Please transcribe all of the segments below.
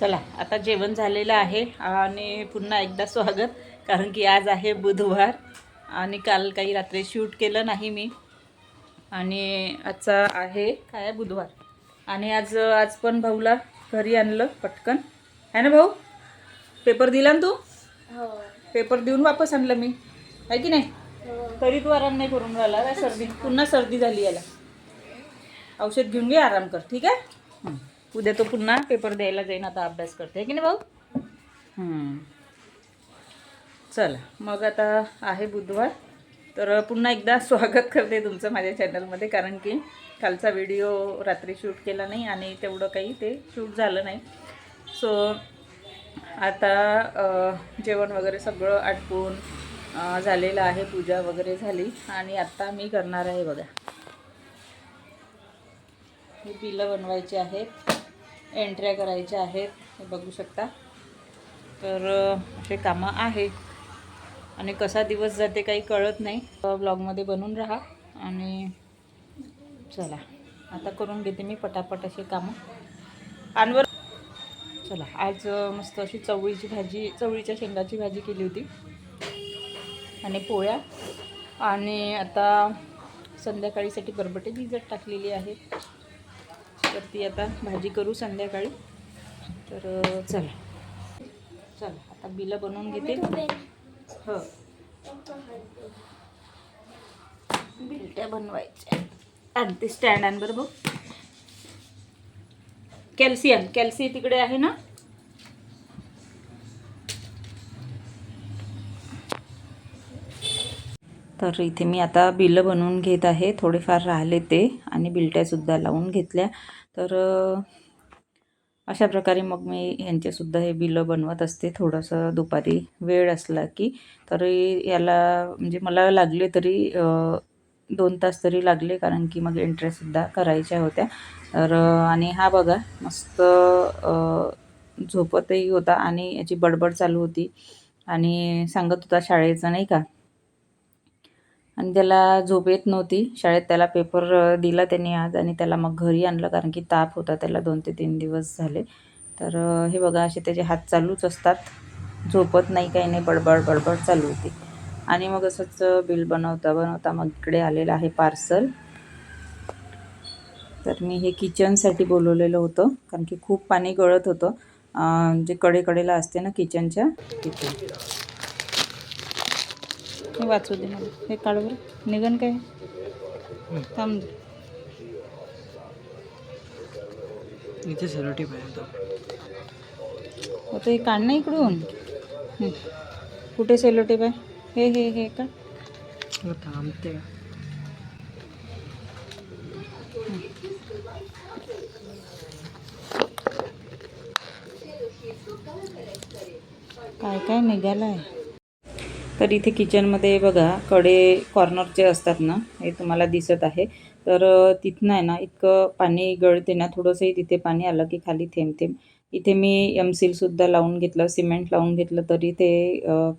चला आता जेवण झालेलं आहे आणि पुन्हा एकदा स्वागत कारण की आज आहे बुधवार आणि काल काही रात्री शूट केलं नाही मी. आणि आजचा आहे काय? बुधवार? आणि आज आज पण भाऊला घरी आणलं पटकन. आहे ना भाऊ? पेपर दिला ना तू? हो. पेपर देऊन वापस आणलं मी. आहे की नाही? तरी तू आराम नाही करून राहिला काय सर्दी. पुन्हा सर्दी झाली याला. औषध घेऊन घे आराम कर. ठीक आहे? हं. उद्या तो पुन्हा पेपर द्यायला जाईन आता अभ्यास करते. की नाही भाऊ? चला मग आता आहे बुधवार. तर पुन्हा एकदा स्वागत करते तुमचं माझ्या चॅनलमध्ये कारण की कालचा व्हिडिओ रात्री शूट केला नाही आणि तेवढं काही ते शूट झालं नाही. सो आता जेवण वगैरे सगळं आटपून झालेलं आहे पूजा वगैरे झाली आणि आत्ता मी करणार आहे बघा. हे बिलं बनवायची आहेत. एंट्र्या करायच्या आहेत. हे बघू शकता. तर हे असे कामं आहे. आणि कसा दिवस जाते काही कळत नाही. ब्लॉगमध्ये बनून राहा आणि चला. आता करून घेते मी पटापट असे कामं. आणवर चला आज मस्त अशी चवळीची भाजी चवळीच्या शेंगाची भाजी केली होती. आणि पोळ्या. आणि आता संध्याकाळीसाठी बरबटे भिजत टाकलेली आहे. तर ती आता भाजी करू संध्याकाळी. तर चला. चला आता बिलं बनवून घेते. हो. बिलट्या बनवायच्या. आणते स्टँड आण बरं भाऊ कॅल्शियम कॅल्सी तिकडे आहे ना? तर इथे मी आता बिलं बनवून घेत आहे. थोडेफार राहिले ते आणि बिलट्यासुद्धा लावून घेतल्या. तर अशा प्रकारे मग मी यांचेसुद्धा हे बिलं बनवत असते. थोडंसं दुपारी वेळ असला की. तरी याला म्हणजे मला लागले तरी दोन तास तरी लागले कारण की मग एंट्रीसुद्धा करायच्या होत्या. तर आणि हा बघा मस्त झोपतही होता आणि याची बडबड चालू होती. आणि सांगत होता शाळेचं नाही का आणि त्याला झोप येत नव्हती. शाळेत त्याला पेपर दिला त्यांनी आज आणि त्याला मग घरी आणलं कारण की ताप होता. त्याला दोन ते तीन दिवस झाले. तर हे बघा असे त्याचे हात चालूच असतात. झोपत नाही काही नाही बडबड बडबड चालू होती. आणि मग असंच बिल बनवता बनवता मग इकडे आलेलं आहे पार्सल तर मी हे किचनसाठी बोलवलेलं होतं कारण की खूप पाणी गळत होतं. जे कडेकडेला असते ना किचनच्या तिथे. हे वाचू दे मला. हे काढ बरं. निघन काय? थांब. इथे सेलोटी पाहिजे आता. हे काढ ना इकडून. हं. कुठे सेलोटेप आहे? हे हे हे का तो थांबते. काय काय निघालं आहे तर इथे किचनमध्ये बघा कडे कॉर्नर जे असतात ना हे तुम्हाला दिसत आहे. तर तिथनं आहे ना इतकं पाणी गळते ना थोडंसंही तिथे पाणी आलं की खाली थेंब थेंब इथे मी एम सीलसुद्धा लावून घेतलं सिमेंट लावून घेतलं तरी ते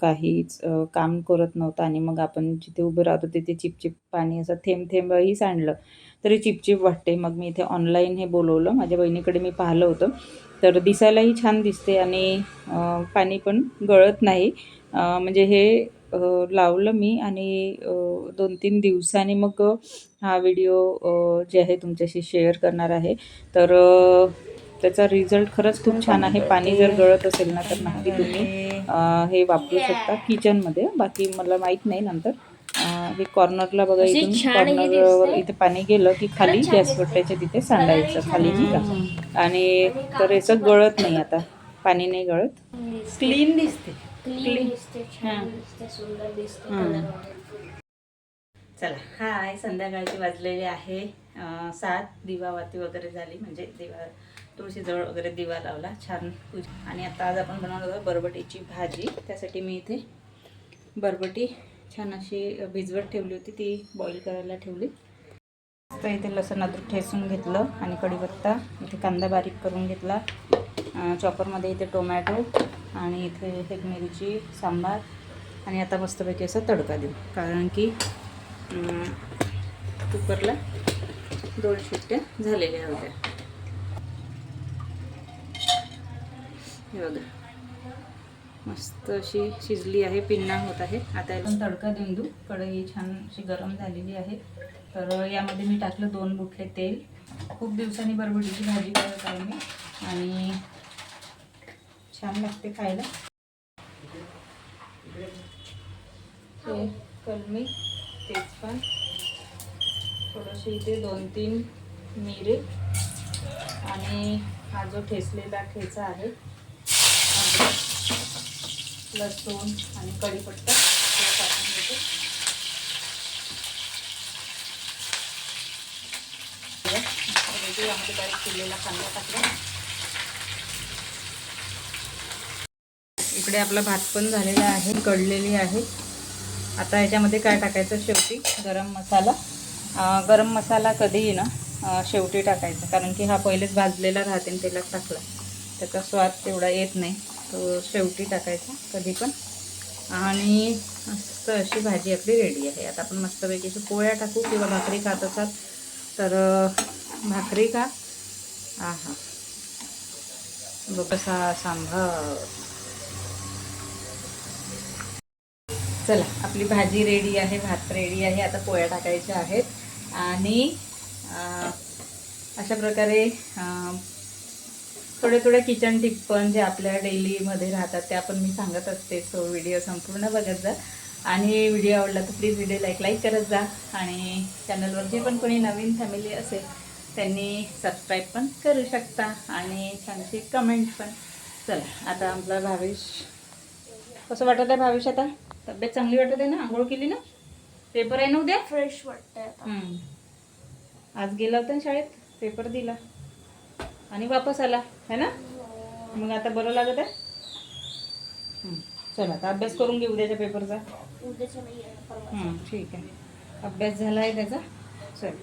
काहीच काम करत नव्हतं. आणि मग आपण जिथे उभं राहतो तिथे चिपचिप पाणी असं थेंब थेंबही सांडलं. तरी चिपचिप वाटते. मग मी इथे ऑनलाईन हे बोलवलं. माझ्या बहिणीकडे मी पाहिलं होतं. तर दिसायलाही छान दिसते आणि पाणी पण गळत नाही. म्हणजे हे लावलं मी आणि दोन तीन दिवसांनी मग हा व्हिडिओ जे आहे तुमच्याशी शेअर करणार आहे. तर त्याचा रिझल्ट खरंच खूप छान आहे. पाणी जर गळत असेल ना तर नक्की तुम्ही हे वापरू शकता किचनमध्ये बाकी मला माहीत नाही नंतर. हे कॉर्नरला बघा इथून छान हे कॉर्नरवर दिसते. इथे पाणी गेलं की खाली गॅस दिसते. भट्ट्याच्या तिथे सांडायचं खाली का आणि तर याचं गळत नाही आता पाणी नाही गळत क्लीन दिसते क्लीन दिसते हां. छान दिसते सुंदर दिसते हां. कलर वगैरे. चला हाय संध्याकाळची वाजलेली आहे सात दिवावाती वगैरे झाली म्हणजे दिवा तुळशीजवळ वगैरे दिवा लावला छान पूजा आणि आता आज आपण बनवणार आहोत बरबटीची भाजी त्यासाठी मी इथे बरबटी छान अशी भिजवत ठेवली होती ती बॉईल करायला ठेवली. तर इथे लसण अद्रक ठेसून घेतलं आणि कढीपत्ता इथे कांदा बारीक करून घेतला. चॉपरमध्ये इथे टोमॅटो आणि इथे एक मिरची सांबार आणि आता मस्तपैकी असा तडका देऊ. कारण की कुकरला दोन शिट्ट्या झालेल्या होत्या. हे बघा. मस्त अशी शिजली आहे पिन्ना होत आहे. आता याला तडका देऊन देऊ. कढई छान अशी गरम झालेली आहे. तर यामध्ये मी टाकलं दोन बुटले तेल. खूप दिवसांनी बरबडीची भाजी करत आहे मी. आणि छान लागते खायला. हे कलमी तेजपान थोडंसे इथे दोन तीन मिरे. आणि हा जो ठेचलेला ठेचा आहे लसूण आणि कढीपत्ता टाकून घेते यामध्ये बारीक केलेला कांदा टाकला इकडे आपला भात पण झालेला आहे कळलेली आहे. आता याच्यामध्ये काय टाकायचं? शेवटी गरम मसाला. गरम मसाला कधीही ना शेवटी टाकायचा. कारण की हा पहिलेच भाजलेला राहते आणि तेलात टाकला. त्याचा स्वाद तेवढा येत नाही. तो शेवटी टाकायचा कधी पण. आणि मस्त अशी भाजी आपली रेडी आहे. आता आपण मस्तपैकी अशी पोळ्या टाकू किंवा भाकरी खात असाल तर भाकरी का हा हा कसा सांभार चला आपली भाजी रेडी आहे भात रेडी आहे. आता पोळ्या टाकायच्या आहेत. आणि अशा प्रकारे थोडे थोडे किचन टिप पण जे आपल्या डेलीमध्ये राहतात त्या पण मी सांगत असते. सो व्हिडिओ संपूर्ण बघत जा. आणि व्हिडिओ आवडला तर प्लीज व्हिडिओ लाईक लाईक करत जा. आणि चॅनलवर जे पण कोणी नवीन फॅमिली असेल त्यांनी सबस्क्राईब पण करू शकता. आणि छानशी कमेंट पण. चला आता आपला भावेश. कसं वाटत आहे भावेश आता? तब्येत चांगली वाटत आहे ना? आंघोळ केली ना? पेपर आहे ना उद्या? फ्रेश वाटतंय. आज गेला होता ना शाळेत? पेपर दिला. आणि वापस आला है ना? मग आता बरं लागत आहे. चला आता अभ्यास करून घेऊ उद्याच्या पेपरचा ठीक आहे. अभ्यास झाला आहे त्याचा. चल.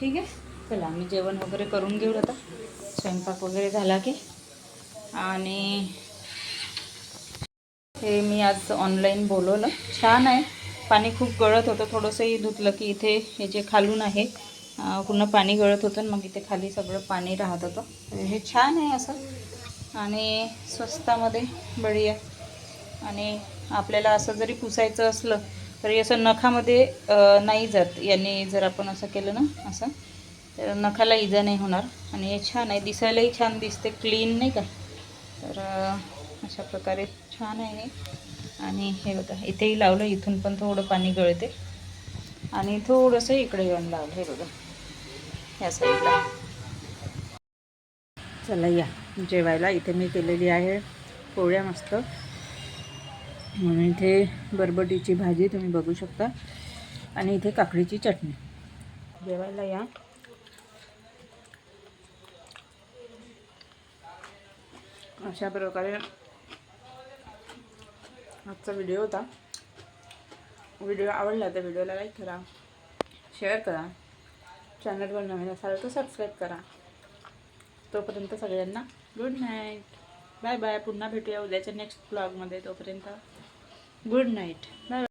ठीक आहे? चला आम्ही जेवण वगैरे करून घेऊ आता. स्वयंपाक वगैरे झाला की. आणि हे मी आज ऑनलाईन बोलवलं. छान आहे. पाणी खूप गळत होतं. थोडंसंही धुतलं की इथे हे जे खालून आहे पूर्ण पाणी गळत होतं मग इथे खाली सगळं पाणी राहत होतं. हे छान आहे असं. आणि स्वस्तामध्ये बढिया. आणि आपल्याला असं जरी पुसायचं असलं तरी असं नखामध्ये नाही जात. यांनी जर आपण असं केलं ना असं तर नखाला इजा नाही होणार. आणि हे छान आहे. दिसायलाही छान दिसते. क्लीन नाही का? तर अशा प्रकारे छान आहे हे. आणि हे बघा इथेही लावलं. इथून पण थोडं पाणी गळते. आणि थोडंसं इकडे येऊन लावलं. हे बघा. या साईडला चला या. जेवायला इथे मी केलेली आहे. पोळ्या मस्त. म्हणून इथे बरबटीची भाजी तुम्ही बघू शकता. आणि इथे काकडीची चटणी. जेवायला या. अशा प्रकारे आजचा व्हिडिओ होता. व्हिडिओ आवडला तर व्हिडिओला लाईक करा. शेअर करा. चॅनलवर नवीन असाल तर सबस्क्राईब करा. तोपर्यंत सगळ्यांना गुड नाईट बाय बाय पुन्हा भेटूया उद्याच्या नेक्स्ट ब्लॉगमध्ये तोपर्यंत गुड नाईट बाय